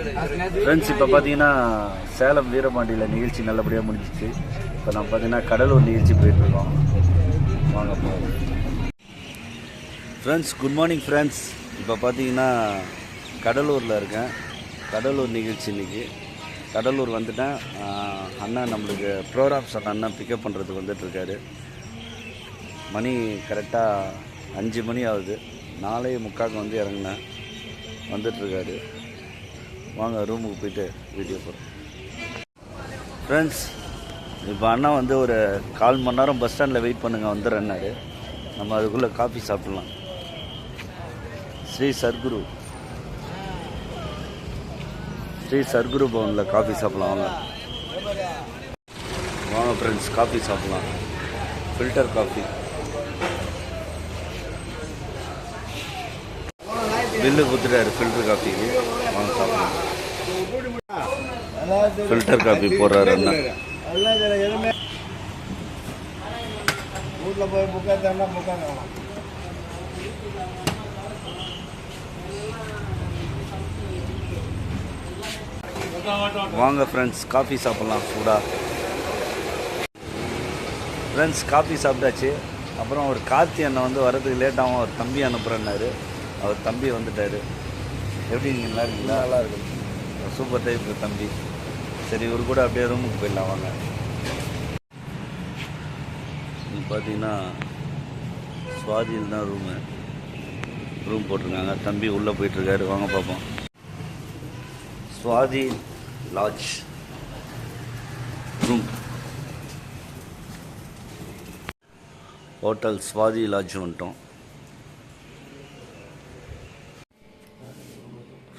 Friends இப்போ பார்த்தீங்கன்னா சேலம் வீரபாண்டியில் நிகழ்ச்சி நல்லபடியாக முடிஞ்சிச்சு. இப்போ நம்ம பார்த்தீங்கன்னா கடலூர் நிகழ்ச்சி போயிட்டுருக்கோம். வாங்க போவோம். ஃப்ரெண்ட்ஸ் குட் மார்னிங் ஃப்ரெண்ட்ஸ் இப்போ பார்த்தீங்கன்னா கடலூரில் இருக்கேன். கடலூர் நிகழ்ச்சி இன்னைக்கு. கடலூர் வந்துட்டேன் அண்ணா நம்மளுக்கு ப்ரோக்ராம் சார் அண்ணன் பிக்கப் பண்ணுறதுக்கு வந்துட்டுருக்காரு. மணி கரெக்டாக அஞ்சு மணி ஆகுது. நாலே முக்காக்கு வந்து இறங்கினேன். வந்துட்டுருக்காரு. வாங்க ரூமுக்கு போயிட்டு வீடியோ போகிறோம் ஃப்ரெண்ட்ஸ் இப்போ அண்ணா வந்து ஒரு கால் மணி நேரம் பஸ் ஸ்டாண்டில் வெயிட் பண்ணுங்க வந்துடுறேன்னாரு. நம்ம அதுக்குள்ளே காஃபி சாப்பிட்லாம். ஸ்ரீ சர்க்குரு ஸ்ரீ சர்க்குரு பவனில் காஃபி சாப்பிட்லாம் வாங்க. வாங்க ஃப்ரெண்ட்ஸ் காஃபி சாப்பிட்லாம். ஃபில்டர் காஃபி பில்லு கொடுத்துட்டாரு ஃபில்டர் காஃபிக்கு வாங்க சாப்பிட்லாம். ஃபில்டர் காஃபி போடுறாரு வீட்டில் போய் புக்கா தரனா புக்கா வாங்க ஃப்ரெண்ட்ஸ் காஃபி சாப்பிட்லாம் சூடாக ஃப்ரெண்ட்ஸ் காஃபி சாப்பிட்டாச்சு. அப்புறம் ஒரு கார்த்தி அண்ணன் வந்து வரதுக்கு லேட்டாகவும் அவர் தம்பி அனுப்புகிறேன்னாரு அவர் தம்பி வந்துட்டார். எப்படி நீங்கள் நல்லா இருக்கீங்களா? நல்லா இருக்கு சூப்பர் டைப் தம்பி. சரி இவர் கூட அப்படியே ரூமுக்கு போயிடலாம் வாங்க. இது பார்த்தீங்கன்னா சுவாதியில் தான் ரூமு ரூம் போட்டிருக்காங்க. தம்பி உள்ளே போயிட்டுருக்காரு. வாங்க பார்ப்போம் Swathi lodge room hotel Swathi lodge வந்துட்டோம்.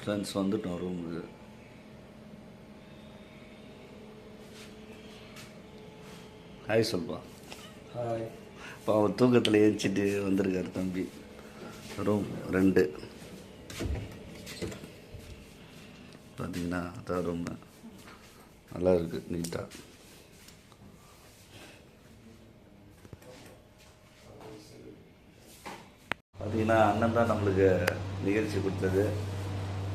ஃப்ரெண்ட்ஸ் வந்துட்டோம் ரூமுக்கு ஹாய் சொல்பா இப்போ அவன் தூக்கத்தில் ஏறிச்சிட்டு வந்திருக்காரு தம்பி. ரூம் ரெண்டு. பார்த்தீங்கன்னா அதான் ரூம் நல்லா இருக்குது நீட்டாக பார்த்தீங்கன்னா அண்ணன் தான் நம்மளுக்கு நிகழ்ச்சி கொடுத்தது.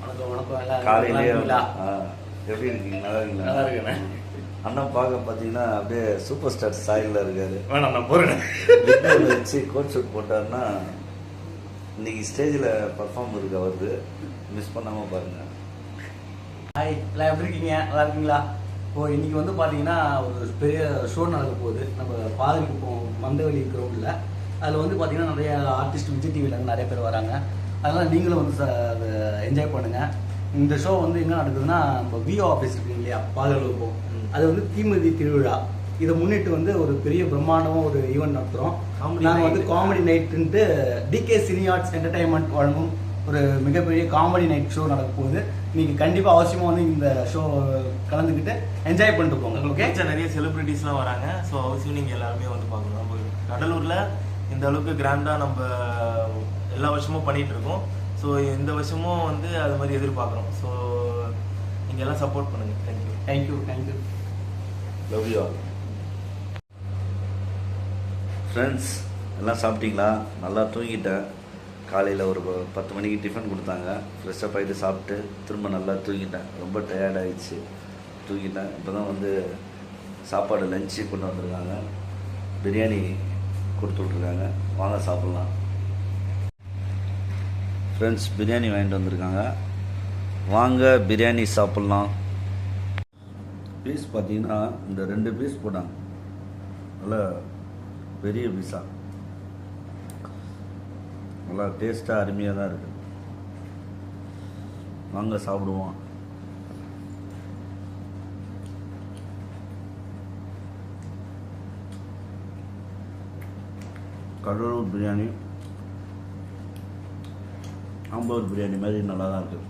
வணக்கம் வணக்கம் காலையிலேயே எப்படி இருக்கீங்க? நல்லா இருக்கீங்களா? நல்லா இருக்கேண்ணே. அண்ணன் பார்க்க பார்த்தீங்கன்னா அப்படியே சூப்பர் ஸ்டார் சாயலில் இருக்காரு. வேணாம் நான் போறேன். லிப்டர் வச்சு கோட் ஷூட் போட்டாருன்னா இன்னைக்கு ஸ்டேஜில் பர்ஃபார்ம் இருக்கு அவருக்கு. மிஸ் பண்ணாமல் பாருங்க. ஹாய் எல்லாம் எப்படி இருக்கீங்க? நல்லா இருக்கீங்களா? இப்போ இன்னைக்கு வந்து பாத்தீங்கன்னா ஒரு பெரிய ஷோ நடக்க போகுது. நம்ம பாதிரிக்குப்போம் மந்தவெளி கிரவுண்டில் அதில் வந்து பார்த்தீங்கன்னா நிறைய ஆர்டிஸ்ட் விஜய் டிவிலேருந்து நிறைய பேர் வராங்க. அதனால் நீங்களும் வந்து ச- அதை என்ஜாய் பண்ணுங்க. இந்த ஷோ வந்து எங்கே நடக்குதுன்னா நம்ம விஓ ஆஃபீஸ் இருக்கு இல்லையா பாதுகாப்பு அது வந்து தீமிதி திருவிழா. இதை முன்னிட்டு வந்து ஒரு பெரிய பிரம்மாண்டமாக ஒரு ஈவெண்ட் நடத்துகிறோம் நாங்கள் வந்து காமெடி நைட்டுன்ட்டு டிகே சினி ஆர்ட்ஸ் என்டர்டைன்மெண்ட் வழங்கும் ஒரு மிகப்பெரிய காமெடி நைட் ஷோ நடக்க போகுது. நீங்க கண்டிப்பா அவசியமா வந்து இந்த ஷோ கலந்துக்கிட்டு என்ஜாய் பண்ணிட்டு போங்க ஓகே நிறைய செலிபிரிட்டிஸ்லாம் வராங்க. ஸோ அவசியம் நீங்கள் எல்லாருமே வந்து பார்க்கணும். நம்ம கடலூரில் இந்த அளவுக்கு கிராண்டாக நம்ம எல்லா வருஷமும் பண்ணிட்டு இருக்கோம். ஸோ இந்த வருஷமும் வந்து அது மாதிரி எதிர்பார்க்குறோம். ஸோ நீங்கள் எல்லாம் சப்போர்ட் பண்ணுங்கள் thank you thank you thank you love you all friends எல்லாம் சாப்பிட்டீங்களா? நல்லா தூங்கிட்டேன். காலையில் ஒரு ப- பத்து மணிக்கு டிஃபன் கொடுத்தாங்க. ஃப்ரெஷ்ஷப் ஆகிட்டு சாப்பிட்டு திரும்ப நல்லா தூங்கிட்டேன். ரொம்ப டயர்ட் ஆயிடுச்சு. தூங்கிட்டேன். இப்போ தான் வந்து சாப்பாடு லஞ்சு கொண்டு வந்திருக்காங்க. பிரியாணி கொடுத்து விட்ருக்காங்க வாங்க சாப்பிட்லாம். ஃப்ரெண்ட்ஸ் பிரியாணி வாங்கிட்டு வந்திருக்காங்க. வாங்க பிரியாணி சாப்பிட்லாம். பீஸ் பார்த்தீங்கன்னா இந்த ரெண்டு பீஸ் போட்டாங்க. நல்லா பெரிய பீஸா நல்லா டேஸ்ட்டாக அருமையாக தான் இருக்குது வாங்க சாப்பிடுவோம். கடலூர் பிரியாணி ஆம்பூர் பிரியாணி மாதிரி நல்லா தான் இருக்குது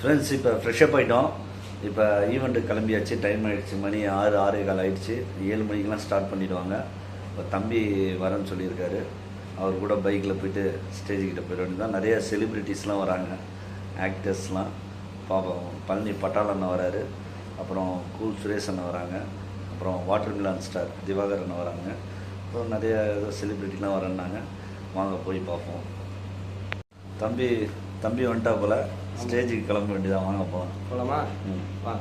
ஃப்ரெண்ட்ஸ் இப்போ ஃப்ரெஷ்ஷப் ஆகிட்டோம் இப்போ ஈவெண்ட்டு கிளம்பியாச்சு. டைம் ஆகிடுச்சு மணி ஆறு ஆறே கால் ஆகிடுச்சு ஏழு மணிக்கெலாம் ஸ்டார்ட் பண்ணிவிடுவாங்க இப்போ தம்பி வரேன்னு சொல்லியிருக்காரு. அவர் கூட பைக்கில் போயிட்டு ஸ்டேஜுக்கிட்ட போயிட வேண்டியதான் நிறைய செலிப்ரிட்டிஸ்லாம் வராங்க. ஆக்டர்ஸ்லாம் பாப்போம் பழனி பட்டாள அண்ணன் வராரு. அப்புறம் கூல் சுரேஷ் அண்ணன் வராங்க. அப்புறம் வாட்டர் மிலான் ஸ்டார் திவாகர் அண்ணன் வராங்க. அப்புறம் நிறைய ஏதோ செலிப்ரிட்டிலாம் வரேன்னாங்க. வாங்க போய் பார்ப்போம். தம்பி தம்பி வந்துட்டா போல. ஸ்டேஜுக்கு கிளம்ப வேண்டியதான் வாங்க போகலாம் போலாமா? ம். வா.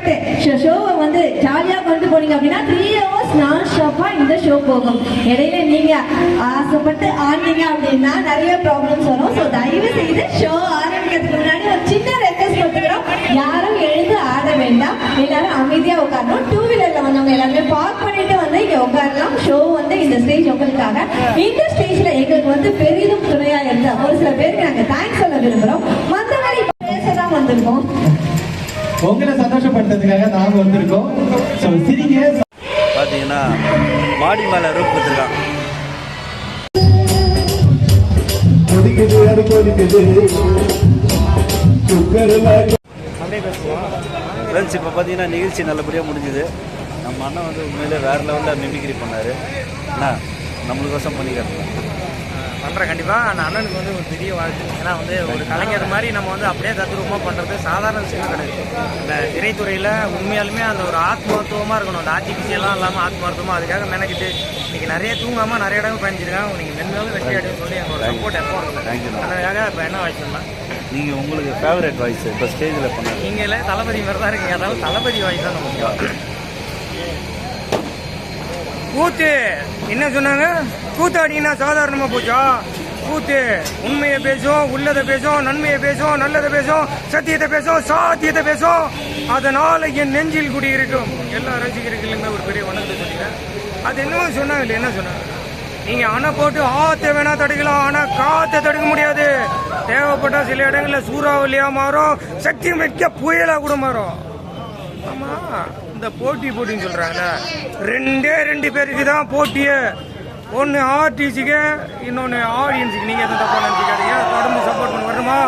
அதிகாரிகள் ஷோ ஷோவை வந்து ஜாலியாக கொண்டு போனீங்க அப்படின்னா த்ரீ ஹவர்ஸ் நான் ஸ்டாப்பாக இந்த ஷோ போகும். இடையில நீங்க ஆசைப்பட்டு ஆடினீங்க அப்படின்னா நிறைய ப்ராப்ளம்ஸ் வரும். ஸோ தயவு செய்து ஷோ ஆரம்பிக்கிறதுக்கு முன்னாடி ஒரு சின்ன ரெக்வஸ்ட் கொடுத்துக்கிறோம். யாரும் எழுந்து ஆட வேண்டாம். எல்லாரும் அமைதியாக உட்காரணும். டூ வீலரில் வந்தவங்க எல்லாருமே பார்க் பண்ணிட்டு வந்து இங்கே உட்காரலாம். ஷோ வந்து இந்த ஸ்டேஜ் உங்களுக்காக. இந்த ஸ்டேஜில் எங்களுக்கு வந்து பெரிதும் துணையாக இருந்த ஒரு சில பேருக்கு நாங்கள் தேங்க்ஸ் சொல்ல விரும்புறோம். மற்றபடி பேசதான் வந்திருக்கோம். உங்களை சந்தோஷப்படுத்துறதுக்காக நாங்க வந்திருக்கோம். ஸோ சிரிங்க. பார்த்தீங்கன்னா மாடி மேலே ரூப் கொடுத்துருக்கான் கொதிக்குது அது கொதிக்குது ஃப்ரெண்ட்ஸ் இப்போ பார்த்தீங்கன்னா நிகழ்ச்சி நல்லபடியாக முடிஞ்சுது. நம்ம அண்ணன் வந்து உண்மையிலே வேறு லெவலில் மிமிக்ரி பண்ணார். அண்ணா நம்மளுக்கோசம் பண்ணி காட்டலாம் பண்ணுறேன் கண்டிப்பாக அந்த அண்ணனுக்கு வந்து ஒரு பெரிய வாழ்த்து. ஏன்னா வந்து ஒரு கலைஞர் மாதிரி நம்ம வந்து அப்படியே தத்ரூபமாக பண்ணுறது சாதாரண விஷயம் கிடையாது. இந்த திரைத்துறையில் உண்மையாலுமே அந்த ஒரு ஆத்மார்த்தவமாக இருக்கணும். அந்த ஆர்டிஃபிஷியலாக இல்லாமல் ஆத்மார்த்தமாக அதுக்காக மெனக்கிட்டு இன்னைக்கு நிறைய தூங்காமல் நிறைய இடங்கள் பயணிச்சிருக்காங்க. நீங்கள் மென்மேலும் வெற்றி அடையும் சொல்லி எங்களோட சப்போர்ட் எப்போ இருக்கும் இப்போ என்ன வாய்ஸ் நீங்கள் உங்களுக்கு ஃபேவரட் வாய்ஸ் இப்போ ஸ்டேஜில் பண்ணாரு நீங்களே தளபதி மாதிரி தான் இருக்கீங்க. அதாவது தளபதி வாய்ஸ் தான் நமக்கு கூத்து. என்ன சொன்னாங்க? கூத்தாடினா சாதாரணமா போச்சா? கூத்து. உண்மையை பேசும் உள்ளதை பேசும் நன்மையை பேசும் நல்லதை பேசும் சத்தியத்தை பேசும் சாத்தியத்தை பேசும் அதனால என் நெஞ்சில் குடி இருக்கும். எல்லா ரசிகர்களுமே ஒரு பெரிய வணக்கத்தை சொல்லிட்டேன். அது என்னவோ சொன்னாங்க இல்லை என்ன சொன்னாங்க? நீங்க அணை போட்டு ஆத்த வேணா தடுக்கலாம் ஆனா காத்த தடுக்க முடியாது. தேவைப்பட்டா சில இடங்கள்ல சூறாவளியா மாறும் சக்தி மிக்க புயலா கூட மாறும். ஆமா இந்த போட்டி போட்டின்னு சொல்றாங்கல்ல. ரெண்டே ரெண்டு பேருக்கு தான் போட்டியே. ஒன்று ஆர்டிசிக்கு இன்னொன்று ஆடியன்ஸுக்கு. நீங்கள் எதுவும் தப்பாக நினச்சிக்காதீங்க. தொடர்ந்து சப்போர்ட் பண்ண. வரணுமா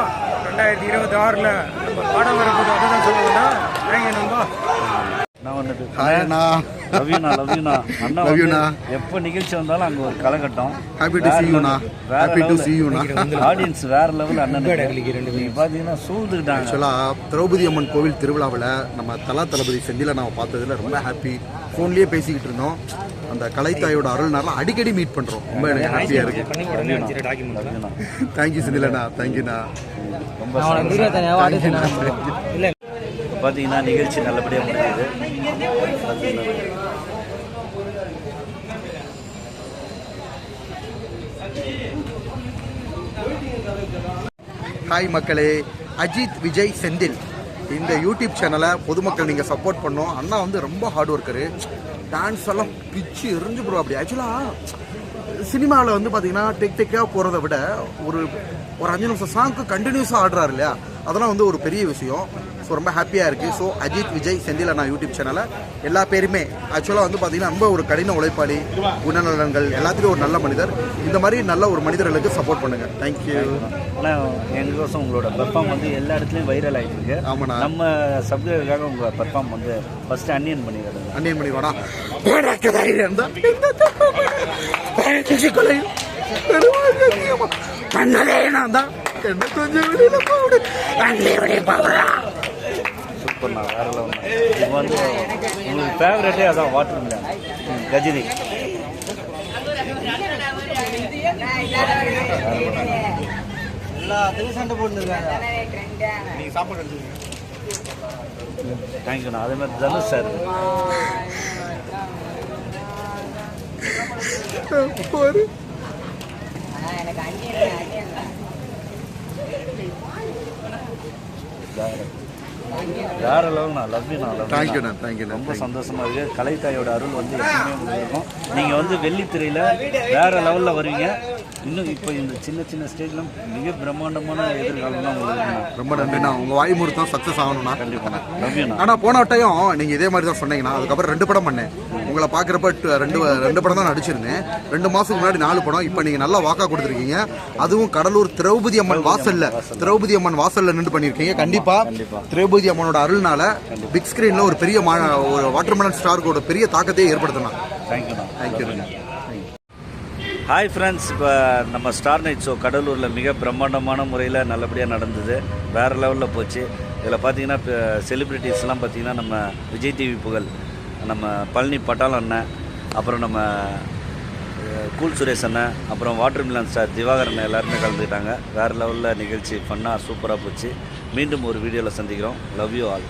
ரெண்டாயிரத்தி இருபத்தி ஆறில். நம்ம படம் வரப்போது அதுதான் சொல்லுவேன்னா தேங்க்யூ நம்பா. எப்போ நிகழ்ச்சி வந்தாலும் அங்கே ஒரு கலகட்டம். ஆடியன்ஸ் வேற லெவல் அண்ணன் சூழ்ந்துக்கிட்டாங்க. ஆக்சுவலாக திரௌபதி அம்மன் கோவில் திருவிழாவில் நம்ம தலா தளபதி செந்தில நான் பார்த்ததுல ரொம்ப ஹாப்பி ஃபோன்லேயே பேசிக்கிட்டு இருந்தோம். அந்த கலைத்தாயோட அருள்னால அடிக்கடி மீட் பண்ணுறோம் ரொம்ப எனக்கு ஹாப்பியாக இருக்கு. லவ்யூண்ணா தேங்க்யூ செந்திலண்ணா தேங்க்யூண்ணா ரொம்ப பார்த்தீங்கன்னா நிகழ்ச்சி நல்லபடியாக முடிஞ்சது. ஹாய் மக்களே. அஜித் விஜய் செந்தில். இந்த யூடியூப் சேனலை பொதுமக்கள் நீங்கள் சப்போர்ட் பண்ணோம். அண்ணா வந்து ரொம்ப ஹார்ட் ஒர்க்கரு டான்ஸ் எல்லாம் பிச்சு எரிஞ்சு போடுவோம் அப்படி. ஆக்சுவலாக சினிமாவில் வந்து பார்த்தீங்கன்னா டெக் டெக்காக போகிறத விட ஒரு ஒரு அஞ்சு நிமிஷம் சாங்க்கு கண்டினியூஸாக ஆடுறாரு இல்லையா? அதெல்லாம் வந்து ஒரு பெரிய விஷயம். ஸோ ரொம்ப ஹாப்பியாக இருக்குது ஸோ அஜித் விஜய் செந்தில் அண்ணா யூடியூப் சேனலை எல்லா பேருமே ஆக்சுவலாக வந்து பார்த்தீங்கன்னா ரொம்ப ஒரு கடின உழைப்பாளி குணநலன்கள் எல்லாத்துலேயும் ஒரு நல்ல மனிதர். இந்த மாதிரி நல்ல ஒரு மனிதர்களுக்கு சப்போர்ட் பண்ணுங்கள் தேங்க்யூ ஆனால் எங்களுக்கோசம் உங்களோட பெர்ஃபார்ம் வந்து எல்லா இடத்துலையும் வைரல் ஆகிட்டு இருக்கு ஆமாண்ணா. நம்ம சப்ஸ்கிரைபருக்காக உங்கள் பெர்ஃபார்ம் வந்து ஃபர்ஸ்ட் அன்னியன் பண்ணிடுறேன் அன்னியன் கொலை பண்ணதே நான் தான். என்ன கொஞ்சம் வெளியில போடு. அங்கே வெளியே போடுறா சூப்பர்ண்ணா வேற லெவல் இப்போ வந்து உங்களுக்கு ஃபேவரட்டே அதான் வாட்டர் மிலன் கஜினி. தேங்க்யூண்ணா அதே மாதிரி தனுஷ் சார் ஒரு வேற லெவல்ண்ணா லவ்யூண்ணா Thank you love thank you அண்ணா, ரொம்ப. சந்தோஷமா இருக்கு. கலைத்தாயோட அருள் வந்து எப்பவுமே உங்களுக்கு இருக்கும். நீங்க வந்து வெள்ளித்திரையில வேற லெவல்ல வருவீங்க இன்னும் இப்போ இந்த சின்ன சின்ன ஸ்டேஜ்லாம் மிக பிரம்மாண்டமான எதிர்காலம்லாம் உங்களுக்கு ரொம்ப நன்றிண்ணா உங்கள் வாய் முறுத்தம் சக்ஸஸ் ஆகணும்ண்ணா கண்டிப்பாண்ணா லவ்யூண்ணா ஆனால் போன வட்டையும் நீங்கள் இதே மாதிரி தான் சொன்னீங்கண்ணா அதுக்கப்புறம் ரெண்டு படம் பண்ணேன். உங்களை பார்க்குறப்ப ரெண்டு ரெண்டு படம் தான் நடிச்சிருந்தேன். ரெண்டு மாதத்துக்கு முன்னாடி நாலு படம். இப்போ நீங்கள் நல்லா வாக்கா கொடுத்துருக்கீங்க. அதுவும் கடலூர் திரௌபதி அம்மன் வாசல்ல திரௌபதி அம்மன் வாசல்ல நின்று பண்ணியிருக்கீங்க. கண்டிப்பாக திரௌபதி அம்மனோட அருள்னால பிக் ஸ்க்ரீனில் ஒரு பெரிய மா ஒரு வாட்டர்மெலன் ஸ்டாருக்கு பெரிய தாக்கத்தையே ஏற்படுத்தணும் தேங்க்யூண்ணா தேங்க்யூ ஹாய் ஃப்ரெண்ட்ஸ் இப்போ நம்ம ஸ்டார் நைட் ஷோ கடலூரில் மிக பிரம்மாண்டமான முறையில் நல்லபடியாக நடந்தது. வேறு லெவலில் போச்சு. இதில் பார்த்தீங்கன்னா இப்போ செலிப்ரிட்டிஸ்லாம் பார்த்தீங்கன்னா நம்ம விஜய் டிவி புகழ் நம்ம பழனி பட்டாளம் அண்ணன் அப்புறம் நம்ம கூல் சுரேஷ் அண்ணன் அப்புறம் வாட்டர் மிலன் ஸ்டார் திவாகரன் எல்லாருமே கலந்துக்கிட்டாங்க. வேறு லெவலில் நிகழ்ச்சி ஃபன்னாக சூப்பராக போச்சு. மீண்டும் ஒரு வீடியோவில் சந்திக்கிறோம். Love you all